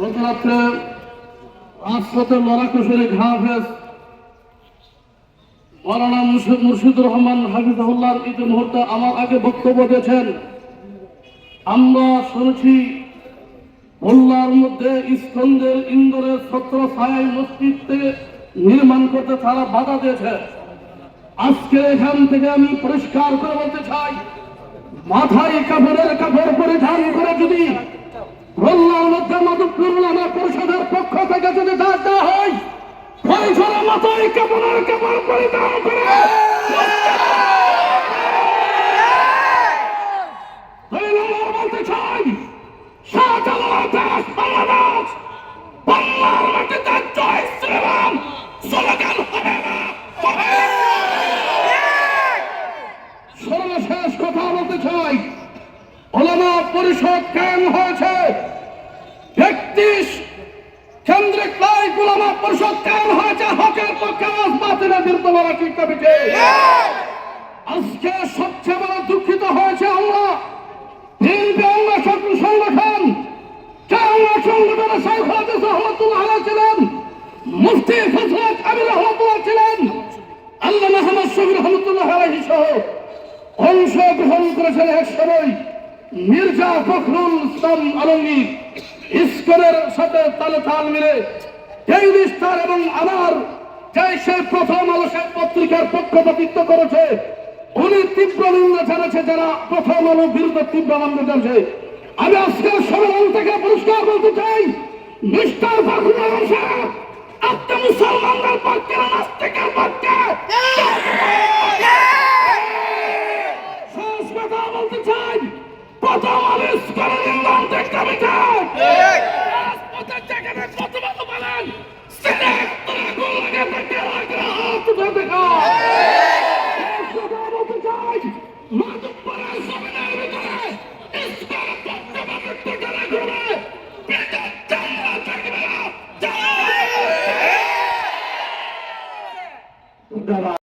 গত রাত্রে রাজপথে লড়াকু শরীফ হাফেজ মৌলানা মুর্শিদ- মুর্শিদুর রহমান হাফিজাহুল্লাহর ইতি মুহূর্তে আমার আগে বক্তব্য দিয়েছেন। আমরা শুনেছি, মোল্লার মধ্যে ইস্কন্দের ইন্দোরের ছত্র ছায় নির্মাণ করতে তারা বাধা দিয়েছে। আজকে এখান থেকে আমি পরিষ্কার করে বলতে চাই, মাথায় কাপড়ের কাপড় পরিধান করে যদি মোল্লার মধ্যে পক্ষ থেকে যদি দেওয়া হয় কাপড়ের কাপড় পরিধান করে বলতে চাই, শাহজালাল দাস না। সর্বশেষ কথা বলতে চাই ওলামা পরিষদ কায়েম হয়েছে? একত্রিশ। কেন্দ্রিক নয় গোলামা পরিষদ কায়েম হয়েছে। হকের পক্ষে বিরুদ্ধে বলা ঠিক কমিটি। আজকে সবচেয়ে বড় দুঃখিত হয়েছে আমরা বিএনপি অঙ্গ শক্তি সংগঠন যে অঙ্গ সংগঠনে শেখ হাদিস রহমতুল্লাহ ছিলেন। মুফতি ফজলত আমির রহমতুল্লাহ ছিলেন। আল্লাহ মাহমদ শফি রহমতুল্লাহ আলাইহি সহ অংশগ্রহণ করেছেন এক সময় মির্জা ফখরুল ইসলাম আলমগীর। ইস্কনের সাথে তালে তাল মিলে এই বিস্তার এবং আমার যে সে প্রথম আলো সে পত্রিকার পক্ষপাতিত্ব করেছে, উনি তীব্র নিন্দা জানাচ্ছে যারা প্রথম আলো বিরুদ্ধে তীব্র নিন্দা জানছে আমি আজকের সম্মেলন থেকে পরিষ্কার বলতে চাই, মিস্টার আলম সাহেব, আপনি মুসলমানদের পক্ষে নাস্তিকের পক্ষে? শেষ কথা বলতে চাই, প্রথম আলো ইস্কনের ইন্ধন দেখতে আমি চাই রাখতে পারবে না বলতে চাই মাধবপুরের সেমিনার ভিতরে ইসলাম বর্তমানের টোটালে ঘুরে বেতন চাহিদা থাকবে না